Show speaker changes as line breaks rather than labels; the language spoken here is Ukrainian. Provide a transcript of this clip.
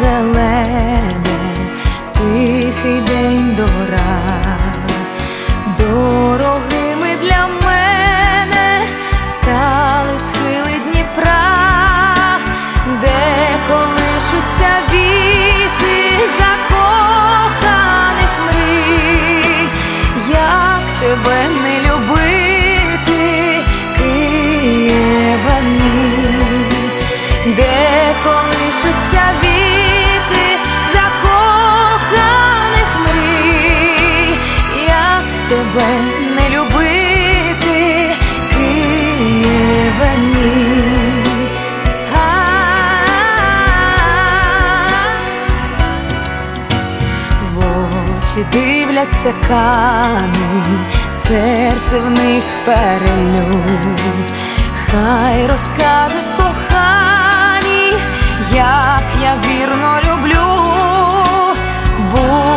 зелене, тихий день дора, дорогими для мене стали схили Дніпра, де колишуться віти закоханих мрій, як тебе не любив. Колишуться віти закоханих мрій, як тебе не любити, Києве мій. В дивляться кани, серце в них перелюб. Хай розкажуть вірно люблю, буду